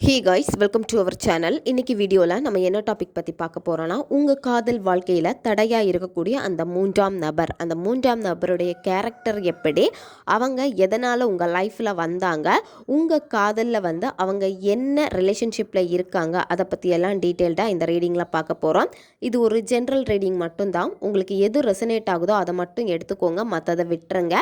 Hey guys welcome to our channel இன்றைக்கி வீடியோவில் நம்ம என்ன டாபிக் பற்றி பார்க்க போகிறோன்னா உங்கள் காதல் வாழ்க்கையில் தடையாக இருக்கக்கூடிய அந்த மூன்றாம் நபர். அந்த மூன்றாம் நபருடைய கேரக்டர் எப்படி அவங்க எதனால் உங்கள் லைஃப்பில் வந்தாங்க உங்கள் காதலில் வந்து அவங்க என்ன ரிலேஷன்ஷிப்பில் இருக்காங்க அதை பற்றியெல்லாம் டீட்டெயில்டாக இந்த ரீடிங்கில் பார்க்க போகிறோம் இது ஒரு ஜென்ரல் ரீடிங் மட்டும்தான். உங்களுக்கு எது ரெசனேட் ஆகுதோ அதை மட்டும் எடுத்துக்கோங்க மற்றதை விட்டுருங்க.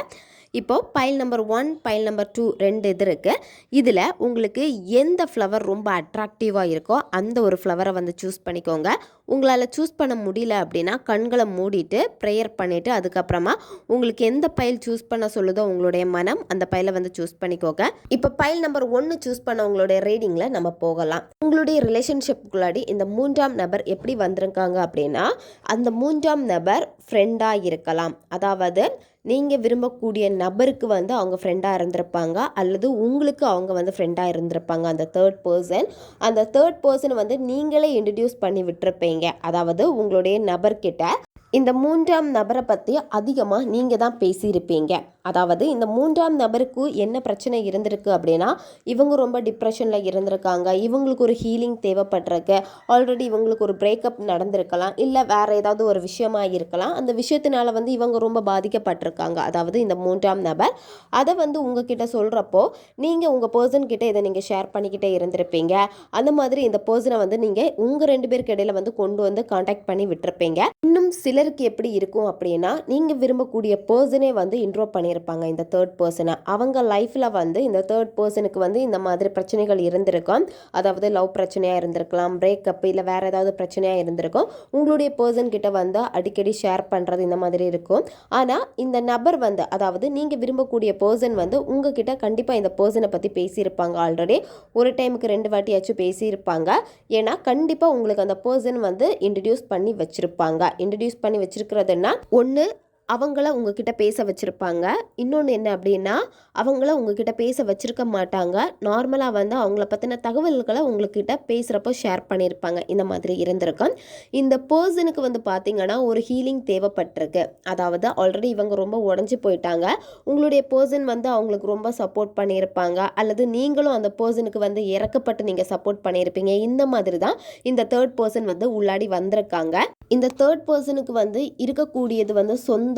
இப்போது file number one file number two ரெண்டு இது இருக்குது இதில் உங்களுக்கு எந்த ஃப்ளவர் ரொம்ப அட்ராக்டிவாக இருக்கோ அந்த ஒரு ஃப்ளவரை வந்து சூஸ் பண்ணிக்கோங்க. உங்களால் சூஸ் பண்ண முடியல அப்படின்னா கண்களை மூடிட்டு ப்ரேயர் பண்ணிவிட்டு அதுக்கப்புறமா உங்களுக்கு எந்த பைல் சூஸ் பண்ண சொல்லுதோ உங்களுடைய மனம் அந்த பைலை வந்து சூஸ் பண்ணிக்கோங்க. இப்போ பைல் நம்பர் ஒன்று சூஸ் பண்ண உங்களுடைய ரீடிங்கில் நம்ம போகலாம். உங்களுடைய ரிலேஷன்ஷிப்புக்குள்ளாடி இந்த மூன்றாம் நபர் எப்படி வந்திருக்காங்க அப்படின்னா அந்த மூன்றாம் நபர் ஃப்ரெண்டாக இருக்கலாம். அதாவது நீங்கள் விரும்பக்கூடிய நபருக்கு வந்து அவங்க ஃப்ரெண்டாக இருந்திருப்பாங்க அல்லது உங்களுக்கு அவங்க வந்து ஃப்ரெண்டாக இருந்திருப்பாங்க அந்த தேர்ட் பர்சன் அந்த தேர்ட் பர்சன் வந்து நீங்களே இன்ட்ரடியூஸ் பண்ணி விட்டுருப்பீங்க. அதாவது உங்களுடைய நபர்கிட்ட இந்த மூன்றாம் நபரை பற்றி அதிகமாக நீங்கள் தான் பேசியிருப்பீங்க. அதாவது இந்த மூன்றாம் நபருக்கு என்ன பிரச்சனை இருந்திருக்கு அப்படின்னா இவங்க ரொம்ப டிப்ரெஷனில் இருந்திருக்காங்க. இவங்களுக்கு ஒரு ஹீலிங் தேவைப்பட்டிருக்கு. ஆல்ரெடி இவங்களுக்கு ஒரு பிரேக்கப் நடந்திருக்கலாம். இல்லை வேறு ஏதாவது ஒரு விஷயமா இருக்கலாம். அந்த விஷயத்தினால வந்து இவங்க ரொம்ப பாதிக்கப்பட்டிருக்காங்க. அதாவது இந்த மூன்றாம் நபர். அதை வந்து உங்ககிட்ட சொல்கிறப்போ நீங்கள் உங்கள் பர்சன் கிட்டே இதை நீங்கள் ஷேர் பண்ணிக்கிட்டே இருந்திருப்பீங்க. அந்த மாதிரி இந்த பர்சனை வந்து நீங்கள் உங்கள் ரெண்டு பேருக்கு இடையில வந்து கொண்டு வந்து காண்டாக்ட் பண்ணி விட்டுருப்பீங்க. இன்னும் சில சிலருக்கு எப்படி இருக்கும் அப்படின்னா நீங்கள் விரும்பக்கூடிய பர்சனே வந்து இன்ட்ரோ பண்ணியிருப்பாங்க. இந்த தேர்ட் பர்சனை அவங்க லைஃப்பில் வந்து இந்த தேர்ட் பர்சனுக்கு வந்து இந்த மாதிரி பிரச்சனைகள் இருந்திருக்கும். அதாவது லவ் பிரச்சனையாக இருந்திருக்கலாம் பிரேக்கப் இல்லை வேறு ஏதாவது பிரச்சனையாக இருந்திருக்கும். உங்களுடைய பர்சன் கிட்ட வந்து அடிக்கடி ஷேர் பண்ணுறது இந்த மாதிரி இருக்கும். ஆனால் இந்த நபர் வந்து அதாவது நீங்கள் விரும்பக்கூடிய பர்சன் வந்து உங்ககிட்ட கண்டிப்பாக இந்த பர்சனை பற்றி பேசியிருப்பாங்க ஆல்ரெடி ஒரு டைமுக்கு ரெண்டு வாட்டியாச்சும் பேசியிருப்பாங்க. ஏன்னா கண்டிப்பாக உங்களுக்கு அந்த பர்சன் வந்து இன்ட்ரடியூஸ் பண்ணி வச்சுருப்பாங்க. இன்ட்ரடியூஸ் பண்ணி வச்சுருக்கிறதுனா ஒன்று அவங்கள உங்ககிட்ட பேச வச்சுருப்பாங்க. இன்னொன்று என்ன அப்படின்னா அவங்கள உங்ககிட்ட பேச வச்சுருக்க மாட்டாங்க. நார்மலாக வந்து அவங்கள பற்றின தகவல்களை உங்ககிட்ட பேசுகிறப்போ ஷேர் பண்ணியிருப்பாங்க இந்த மாதிரி இருந்திருக்கும். இந்த பர்சனுக்கு வந்து பார்த்திங்கன்னா ஒரு ஹீலிங் தேவைப்பட்டிருக்கு. அதாவது ஆல்ரெடி இவங்க ரொம்ப உடஞ்சி போயிட்டாங்க. உங்களுடைய பர்சன் வந்து அவங்களுக்கு ரொம்ப சப்போர்ட் பண்ணியிருப்பாங்க. அல்லது நீங்களும் அந்த பர்சனுக்கு வந்து இறக்கப்பட்டு நீங்கள் சப்போர்ட் பண்ணியிருப்பீங்க. இந்த மாதிரி தான் இந்த தேர்ட் பர்சன் வந்து உள்ளாடி வந்திருக்காங்க. இந்த தேர்ட் பர்சனுக்கு வந்து இருக்கக்கூடியது வந்து சொந்த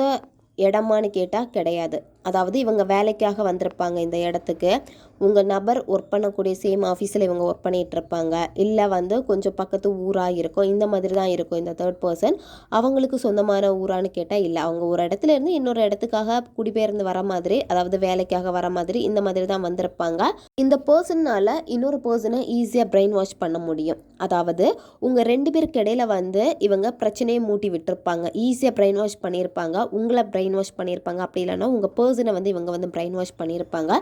இடமான்னு கேட்டால் கிடையாது. அதாவது இவங்க வேலைக்காக வந்திருப்பாங்க இந்த இடத்துக்கு. உங்கள் நபர் ஒர்க் பண்ணக்கூடிய சேம் ஆஃபீஸில் இவங்க ஒர்க் பண்ணிகிட்டு இருப்பாங்க. இல்லை வந்து கொஞ்சம் பக்கத்து ஊராக இருக்கும். இந்த மாதிரி தான் இருக்கும் இந்த தேர்ட் பர்சன் அவங்களுக்கு சொந்தமான ஊரான்னு கேட்டால் இல்லை. அவங்க ஒரு இடத்துல இருந்து இன்னொரு இடத்துக்காக குடிபெயர்ந்து வர மாதிரி அதாவது வேலைக்காக வர மாதிரி இந்த மாதிரி தான் வந்திருப்பாங்க. இந்த பர்சன்னால் இன்னொரு பர்சனை ஈஸியாக பிரெயின் வாஷ் பண்ண முடியும். அதாவது உங்கள் ரெண்டு பேருக்கு இடையில வந்து இவங்க பிரச்சனையை மூட்டி விட்டுருப்பாங்க. ஈஸியாக பிரெயின் வாஷ் பண்ணியிருப்பாங்க உங்களை பிரெயின் வாஷ் பண்ணியிருப்பாங்க அப்படி இல்லைன்னா உங்கள் பர்சனை வந்து இவங்க வந்து பிரெயின் வாஷ் பண்ணியிருப்பாங்க.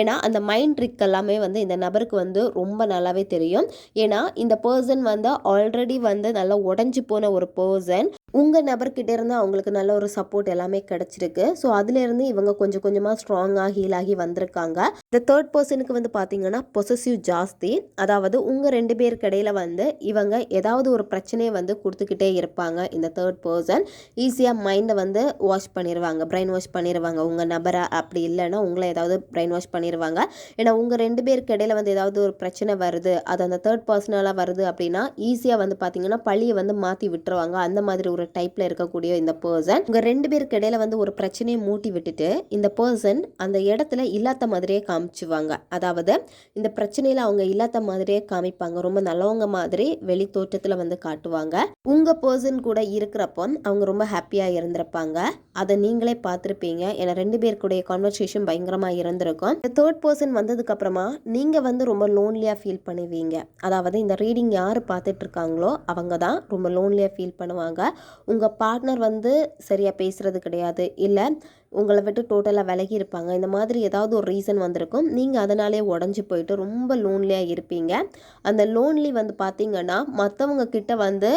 ஏன்னா அந்த மைண்ட் ட்ரிக் எல்லாமே வந்து இந்த நபருக்கு வந்து ரொம்ப நல்லாவே தெரியும். ஏன்னா இந்த பர்சன் வந்து ஆல்ரெடி வந்து நல்லா உடஞ்சி போன ஒரு பர்சன். உங்கள் நபர்கிட்ட இருந்து அவங்களுக்கு நல்ல ஒரு சப்போர்ட் எல்லாமே கிடச்சிருக்கு. ஸோ அதுலேருந்து இவங்க கொஞ்சம் கொஞ்சமாக ஸ்ட்ராங்காக ஹீல் ஆகி வந்திருக்காங்க. இந்த தேர்ட் பர்சனுக்கு வந்து பார்த்தீங்கன்னா பொசசிவ் ஜாஸ்தி. அதாவது உங்கள் ரெண்டு பேருக்கு இடையில வந்து இவங்க ஏதாவது ஒரு பிரச்சனையை வந்து கொடுத்துக்கிட்டே இருப்பாங்க. இந்த தேர்ட் பர்சன் ஈஸியாக மைண்டை வந்து வாஷ் பண்ணிடுவாங்க பிரெயின் வாஷ் பண்ணிடுவாங்க உங்கள் நபரை அப்படி இல்லைன்னா உங்களை ஏதாவது பிரெயின் வாஷ் பண்ணிடுவாங்க ஏன்னா உங்கள் ரெண்டு பேருக்கு இடையில வந்து ஏதாவது ஒரு பிரச்சனை வருது. அது அந்த தேர்ட் பர்சனலாக வருது அப்படின்னா ஈஸியாக வந்து பார்த்தீங்கன்னா பழியை வந்து மாற்றி விட்டுருவாங்க. அந்த மாதிரி ஒரு டைப்பில் இருக்கக்கூடிய இந்த பர்சன் உங்கள் ரெண்டு பேருக்கு இடையில வந்து ஒரு பிரச்சனையை மூட்டி விட்டுட்டு இந்த பர்சன் அந்த இடத்துல இல்லாத மாதிரியே காமிச்சுவாங்க. அதாவது இந்த பிரச்சனையில் அவங்க இல்லாத மாதிரியே காமிப்பாங்க. ரொம்ப நல்லவங்க மாதிரி வெளி தோற்றத்தில் வந்து காட்டுவாங்க. உங்கள் பர்சன் கூட இருக்கிறப்போ அவங்க ரொம்ப ஹாப்பியாக இருந்திருப்பாங்க. அதை நீங்களே பார்த்துருப்பீங்க. ஏன்னா ரெண்டு பேருக்குடைய கான்வர்சேஷன் பயங்கரமாக இருந்திருக்கும். இந்த தேர்ட் பர்சன் வந்ததுக்கு அப்புறமா நீங்கள் வந்து ரொம்ப லோன்லியாக ஃபீல் பண்ணுவீங்க. அதாவது இந்த ரீடிங் யார் பார்த்துட்டு இருக்காங்களோ அவங்க தான் ரொம்ப லோன்லியாக ஃபீல் பண்ணுவாங்க. உங்கள் பார்ட்னர் வந்து சரியாக பேசுகிறது கிடையாது. இல்லை உங்களை விட்டு டோட்டலாக விலகி இருப்பாங்க. இந்த மாதிரி ஏதாவது ஒரு ரீசன் வந்திருக்கும். நீங்கள் அதனாலே உடஞ்சி போயிட்டு ரொம்ப லோன்லியாக இருப்பீங்க. அந்த லோன்லி வந்து பார்த்தீங்கன்னா மற்றவங்க கிட்ட வந்து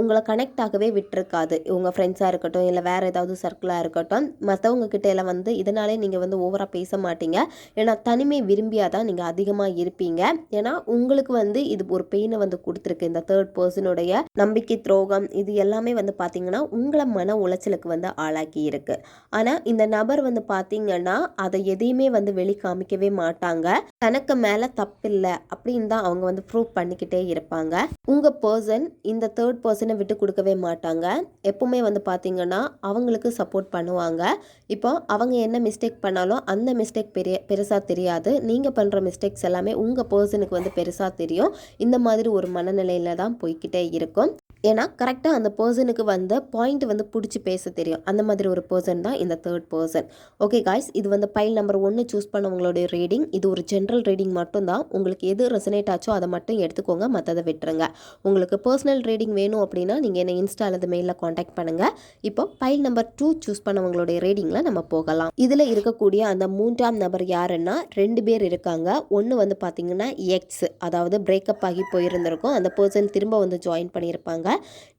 உங்களை கனெக்ட் ஆகவே விட்டுருக்காது. உங்கள் ஃப்ரெண்ட்ஸாக இருக்கட்டும் இல்லை வேறு ஏதாவது சர்க்கிளாக இருக்கட்டும். மற்றவங்க கிட்ட எல்லாம் வந்து இதனாலே நீங்கள் வந்து ஓவராக பேச மாட்டீங்க. ஏன்னா தனிமை விரும்பியாக தான் நீங்கள் அதிகமாக இருப்பீங்க. ஏன்னா உங்களுக்கு வந்து இது ஒரு பெயினை வந்து கொடுத்துருக்கு. இந்த தேர்ட் பர்சனுடைய நம்பிக்கை துரோகம் இது எல்லாமே வந்து பார்த்தீங்கன்னா உங்களை மன உளைச்சலுக்கு வந்து ஆளாக்கி இருக்கு. ஆனால் இந்த இந்த நபர் வந்து பார்த்தீங்கன்னா அதை எதையுமே வந்து வெளி காமிக்கவே மாட்டாங்க. தனக்கு மேலே தப்பில்லை அப்படின்னு தான் அவங்க வந்து ப்ரூவ் பண்ணிக்கிட்டே இருப்பாங்க. உங்கள் பர்சன் இந்த தேர்ட் பர்சனை விட்டு கொடுக்கவே மாட்டாங்க. எப்பவுமே வந்து பார்த்தீங்கன்னா அவங்களுக்கு சப்போர்ட் பண்ணுவாங்க. இப்போ அவங்க என்ன மிஸ்டேக் பண்ணாலும் அந்த மிஸ்டேக் பெரிய பெருசாக தெரியாது. நீங்கள் பண்ணுற மிஸ்டேக்ஸ் எல்லாமே உங்கள் பர்சனுக்கு வந்து பெருசாக தெரியும். இந்த மாதிரி ஒரு மனநிலையில் தான் போய்க்கிட்டே இருக்கும். ஏன்னா கரெக்டாக அந்த பர்சனுக்கு வந்து பாயிண்ட் வந்து பிடிச்சி பேச தெரியும். அந்த மாதிரி ஒரு பர்சன் தான் இந்த தேர்ட் பர்சன் ஓகே காய்ஸ் இது வந்து பைல் நம்பர் ஒன்று சூஸ் பண்ணவங்களுடைய ரீடிங் இது ஒரு ஜென்ரல் ரீடிங் மட்டும்தான். உங்களுக்கு எது ரெசனேட் ஆச்சோ அதை மட்டும் எடுத்துக்கோங்க. மற்றதை விட்டுருங்க. உங்களுக்கு பர்சனல் ரீடிங் வேணும் அப்படின்னா நீங்கள் என்ன இன்ஸ்டா அல்லது மெயிலில் காண்டாக்ட் பண்ணுங்கள் இப்போ பைல் நம்பர் டூ சூஸ் பண்ணவங்களுடைய ரீடிங்கில் நம்ம போகலாம். இதில் இருக்கக்கூடிய அந்த மூன்றாம் நபர் யாருன்னா ரெண்டு பேர் இருக்காங்க. ஒன்று வந்து பார்த்தீங்கன்னா எக்ஸ் அதாவது பிரேக்கப் ஆகி போயிருந்திருக்கும். அந்த பர்சன் திரும்ப வந்து ஜாயின் பண்ணியிருப்பாங்க.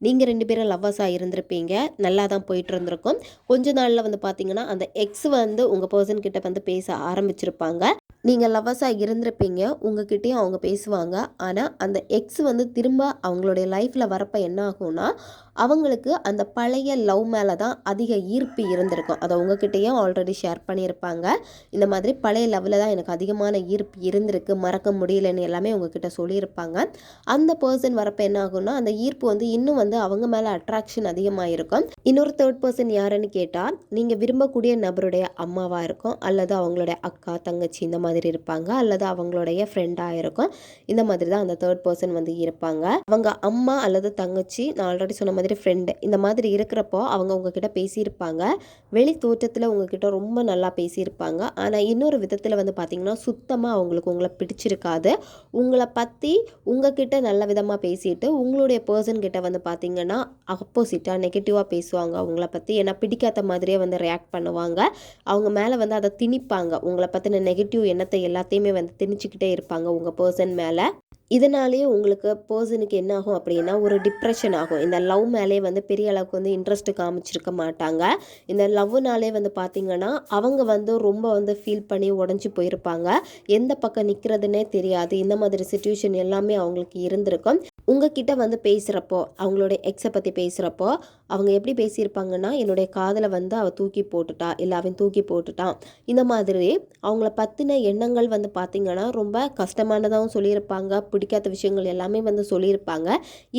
நீங்கள் ரெண்டு பேரும் லவ்வர்ஸாக இருந்திருப்பீங்க. நல்லா தான் போயிட்டு இருந்திருக்கும். கொஞ்ச நாளில் வந்து பார்த்தீங்கன்னா அந்த எக்ஸ் வந்து உங்கள் பர்சன் கிட்ட வந்து பேச ஆரம்பிச்சிருப்பாங்க. நீங்கள் லவ்வர்ஸாக இருந்திருப்பீங்க. உங்ககிட்டயும் அவங்க பேசுவாங்க. ஆனால் அந்த எக்ஸ் வந்து திரும்ப அவங்களுடைய லைஃப்பில் வரப்போ என்ன ஆகும்னா அவங்களுக்கு அந்த பழைய லவ் மேலே தான் அதிக ஈர்ப்பு இருந்திருக்கும். அதை உங்ககிட்டயும் ஆல்ரெடி ஷேர் பண்ணியிருப்பாங்க. இந்த மாதிரி பழைய லவ்வில் தான் எனக்கு அதிகமான ஈர்ப்பு இருந்திருக்கு. மறக்க முடியலன்னு எல்லாமே உங்ககிட்ட சொல்லியிருப்பாங்க. அந்த பர்சன் வரப்போ என்ன ஆகும்னா அந்த ஈர்ப்பு வந்து இன்னும் வந்து அவங்க மேலே அட்ராக்ஷன் அதிகமாக இருக்கும் இன்னொரு தேர்ட் பர்சன் யாருன்னு கேட்டால் நீங்கள் விரும்பக்கூடிய நபருடைய அம்மாவாக இருக்கும். அல்லது அவங்களுடைய அக்கா தங்கச்சி இந்த மாதிரி இருப்பாங்க. அல்லது அவங்களுடைய ஃப்ரெண்டாக இருக்கும். இந்த மாதிரி தான் அந்த தேர்ட் பர்சன் வந்து இருப்பாங்க. அவங்க அம்மா அல்லது தங்கச்சி நான் ஆல்ரெடி சொன்ன மாதிரி ஃப்ரெண்டு இந்த மாதிரி இருக்கிறப்போ அவங்க உங்ககிட்ட பேசியிருப்பாங்க. வெளி தோற்றத்தில் உங்ககிட்ட ரொம்ப நல்லா பேசியிருப்பாங்க. ஆனால் இன்னொரு விதத்தில் வந்து பார்த்தீங்கன்னா சுத்தமாக அவங்களுக்கு உங்களை பிடிச்சிருக்காது. உங்களை பற்றி உங்ககிட்ட நல்ல விதமாக பேசிட்டு உங்களுடைய பர்சன்கிட்ட வந்து பார்த்தீங்கன்னா ஆப்போசிட்டாக நெகட்டிவாக பேசுவாங்க. அவங்கள பற்றி ஏன்னா பிடிக்காத மாதிரியே வந்து ரியாக்ட் பண்ணுவாங்க. அவங்க மேலே வந்து அதை திணிப்பாங்க. உங்களை பற்றின நெகட்டிவ் எண்ணத்தை எல்லாத்தையுமே வந்து திணிச்சுக்கிட்டே இருப்பாங்க உங்கள் பர்சன் மேலே. இதனாலேயே உங்களுக்கு பர்சனுக்கு என்ன ஆகும் அப்படின்னா ஒரு டிப்ரெஷன் ஆகும். இந்த லவ் மேலே வந்து பெரிய அளவுக்கு வந்து இன்ட்ரெஸ்ட் காமிச்சிருக்க மாட்டாங்க. இந்த லவ்னாலே வந்து பார்த்தீங்கன்னா அவங்க வந்து ரொம்ப வந்து ஃபீல் பண்ணி உடஞ்சி போயிருப்பாங்க. எந்த பக்கம் நிற்கிறதுனே தெரியாது. இந்த மாதிரி சுச்சுவேஷன் எல்லாமே அவங்களுக்கு இருந்திருக்கும். உங்ககிட்ட வந்து பேசுகிறப்போ அவங்களுடைய எக்ஸை பற்றி பேசுகிறப்போ அவங்க எப்படி பேசியிருப்பாங்கன்னா என்னுடைய காதலை வந்து அவள் தூக்கி போட்டுட்டா இல்லை அவன் தூக்கி போட்டுட்டான் இந்த மாதிரி அவங்கள பற்றின எண்ணங்கள் வந்து பார்த்திங்கன்னா ரொம்ப கஷ்டமானதாகவும் சொல்லியிருப்பாங்க. பிடிக்காத விஷயங்கள் எல்லாமே வந்து சொல்லியிருப்பாங்க.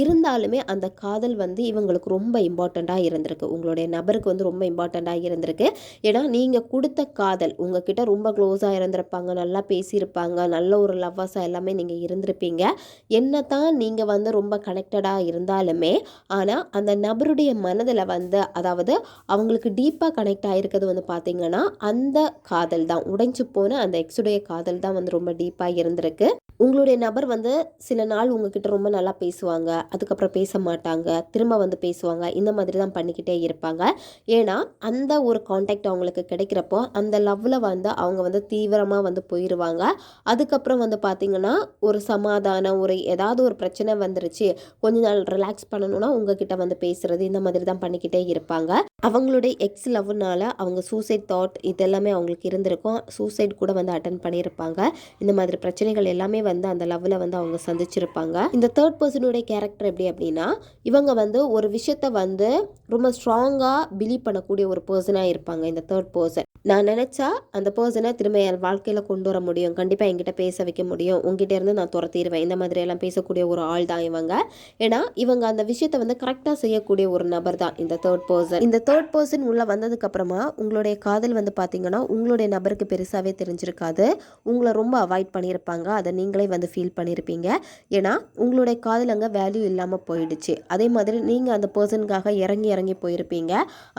இருந்தாலுமே அந்த காதல் வந்து இவங்களுக்கு ரொம்ப இம்பார்ட்டண்ட்டாக இருந்திருக்கு. உங்களுடைய நபருக்கு வந்து ரொம்ப இம்பார்ட்டண்ட்டாக இருந்திருக்கு. ஏன்னா நீங்கள் கொடுத்த காதல் உங்ககிட்ட ரொம்ப க்ளோஸாக இருந்திருப்பாங்க. நல்லா பேசியிருப்பாங்க. நல்ல ஒரு லவ்வர்ஸாக எல்லாமே நீங்கள் இருந்திருப்பீங்க. என்ன தான் நீங்கள் வந்து ரொம்ப கனெக்டடாக இருந்தாலுமே ஆனால் அந்த நபருடைய மனதில் வந்து அதாவது அவங்களுக்கு டீப்பாக கனெக்ட் ஆகிருக்கிறது வந்து பார்த்திங்கன்னா அந்த காதல் தான். உடைஞ்சு போன அந்த எக்ஸுடைய காதல் தான் வந்து ரொம்ப டீப்பாக இருந்திருக்கு. உங்களுடைய நபர் வந்து சில நாள் உங்ககிட்ட ரொம்ப நல்லா பேசுவாங்க அதுக்கப்புறம் பேச மாட்டாங்க திரும்ப வந்து பேசுவாங்க இந்த மாதிரி தான் பண்ணிக்கிட்டே இருப்பாங்க. ஏன்னா அந்த ஒரு காண்டாக்ட் அவங்களுக்கு கிடைக்கிறப்போ அந்த லவ்வில் வந்து அவங்க வந்து தீவிரமாக வந்து போயிடுவாங்க அதுக்கப்புறம் வந்து பார்த்திங்கன்னா ஒரு சமாதானம் ஒரு ஏதாவது ஒரு பிரச்சனை வந்துருச்சு கொஞ்ச நாள் ரிலாக்ஸ் பண்ணணும்னா உங்ககிட்ட வந்து பேசுறது இந்த மாதிரி தான் பண்ணிக்கிட்டே இருப்பாங்க. அவங்களுடைய எக்ஸ் லவ்னால அவங்க சூசைட் தாட் இதெல்லாமே அவங்களுக்கு இருந்திருக்கும். சூசைட் கூட வந்து அட்டன் பண்ணியிருப்பாங்க. இந்த மாதிரி பிரச்சனைகள் எல்லாமே வந்து அந்த லவ்வில் வந்து அவங்க சந்திச்சிருப்பாங்க. இந்த தேர்ட் பர்சனுடைய கேரக்டர் எப்படி அப்படின்னா இவங்க வந்து ஒரு விஷயத்த வந்து ரொம்ப ஸ்ட்ராங்காக பிலீவ் பண்ணக்கூடிய ஒரு பர்சனாக இருப்பாங்க இந்த தேர்ட் பர்சன் நான் நினச்சா அந்த பர்சனை திரும்ப என் வாழ்க்கையில் கொண்டு வர முடியும். கண்டிப்பாக என்கிட்ட பேச வைக்க முடியும். உங்ககிட்ட இருந்து நான் துரத்திடுவேன் இந்த மாதிரி எல்லாம் பேசக்கூடிய ஒரு ஆள் தான் இவங்க. ஏன்னா இவங்க அந்த விஷயத்தை வந்து கரெக்டாக செய்யக்கூடிய ஒரு நபர் தான் இந்த தேர்ட் பர்சன் இந்த தேர்ட் பர்சன் உள்ளே வந்ததுக்கு அப்புறமா உங்களுடைய காதல் வந்து பார்த்தீங்கன்னா உங்களுடைய நபருக்கு பெருசாகவே தெரிஞ்சிருக்காது. உங்களை ரொம்ப அவாய்ட் பண்ணியிருப்பாங்க. அதை நீங்களே வந்து ஃபீல் பண்ணியிருப்பீங்க. ஏன்னா உங்களுடைய காதல் அங்கே வேல்யூ இல்லாமல் போயிடுச்சு. அதே மாதிரி நீங்கள் அந்த பர்சனுக்காக இறங்கி இறங்கி போயிருப்பீங்க.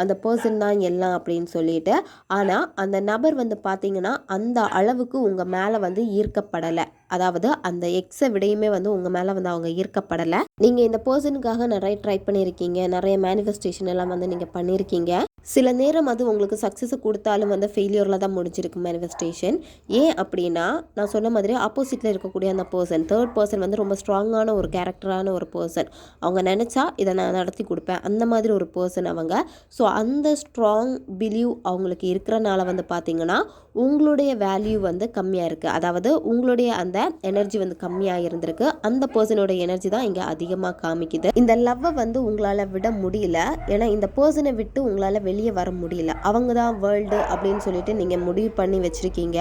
அந்த பர்சன் தான் எல்லாம் அப்படின்னு சொல்லிட்டு. ஆனால் அந்த நபர் வந்து பார்த்தீங்கன்னா அந்த அளவுக்கு உங்கள் மேலே வந்து ஈர்க்கப்படலை. அதாவது அந்த எக்ஸை விடையுமே வந்து உங்கள் மேலே வந்து அவங்க ஈர்க்கப்படலை. நீங்கள் இந்த பர்சனுக்காக நிறைய ட்ரை பண்ணியிருக்கீங்க நிறைய மேனிஃபெஸ்டேஷன் எல்லாம் வந்து நீங்கள் பண்ணியிருக்கீங்க சில நேரம் அது உங்களுக்கு சக்ஸஸை கொடுத்தாலும் வந்து ஃபெயிலியரில் தான் முடிஞ்சிருக்கு மேனிஃபெஸ்டேஷன் ஏன் அப்படின்னா நான் சொன்ன மாதிரி ஆப்போசிட்டில் இருக்கக்கூடிய அந்த பர்சன் தேர்ட் பர்சன் வந்து ரொம்ப ஸ்ட்ராங்கான ஒரு கேரக்டரான ஒரு பர்சன் அவங்க நினச்சா இதை நான் நடத்தி கொடுப்பேன். அந்த மாதிரி ஒரு பர்சன் அவங்க. ஸோ அந்த ஸ்ட்ராங் பிலீவ் அவங்களுக்கு இருக்கிறனால வந்து பார்த்திங்கன்னா உங்களுடைய வேல்யூ வந்து கம்மியாக இருக்குது அதாவது உங்களுடைய அந்த எனர்ஜி வந்து கம்மியாக இருந்திருக்கு. அந்த பர்சனோட எனர்ஜி தான் இங்கே அதிகமாக காமிக்குது. இந்த லவ்வை வந்து உங்களால் விட முடியல. ஏன்னா இந்த பர்சனை விட்டு உங்களால் வெளியே வெளியே வர முடியல. அவங்க தான் வேர்ல்டு அப்படின்னு சொல்லிட்டு நீங்கள் முடிவு பண்ணி வச்சுருக்கீங்க.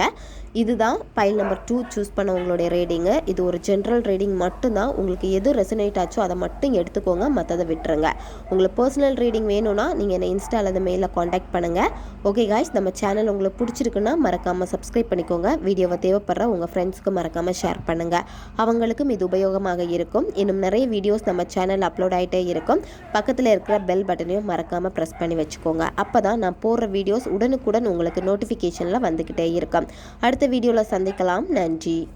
இதுதான் பைல் நம்பர் டூ சூஸ் பண்ண உங்களுடைய ரீடிங்கு இது ஒரு ஜென்ரல் ரீடிங் மட்டும்தான். உங்களுக்கு எது ரெசனேட் ஆச்சோ அதை மட்டும் எடுத்துக்கோங்க. மற்றதை விட்டுருங்க. உங்களுக்கு பர்சனல் ரீடிங் வேணும்னா நீங்கள் என்னை இன்ஸ்டா அல்லது மெயிலில் காண்டாக்ட் பண்ணுங்கள் ஓகே காய்ஸ் நம்ம சேனல் உங்களுக்கு பிடிச்சிருக்குன்னா மறக்காமல் சப்ஸ்கிரைப் பண்ணிக்கோங்க. வீடியோவை தேவைப்படுற உங்கள் ஃப்ரெண்ட்ஸ்க்கு மறக்காமல் ஷேர் பண்ணுங்கள் அவங்களுக்கும் இது உபயோகமாக இருக்கும். இன்னும் நிறைய வீடியோஸ் நம்ம சேனல் அப்லோட் ஆகிட்டே இருக்கும். பக்கத்தில் இருக்கிற பெல் பட்டனையும் மறக்காமல் ப்ரெஸ் பண்ணி வச்சுக்கோங்க. அப்போ தான் நான் போடுற வீடியோஸ் உடனுக்குடன் உங்களுக்கு நோட்டிஃபிகேஷனில் வந்துக்கிட்டே இருக்கும். அடுத்த வீடியோவில் சந்திக்கலாம். நன்றி.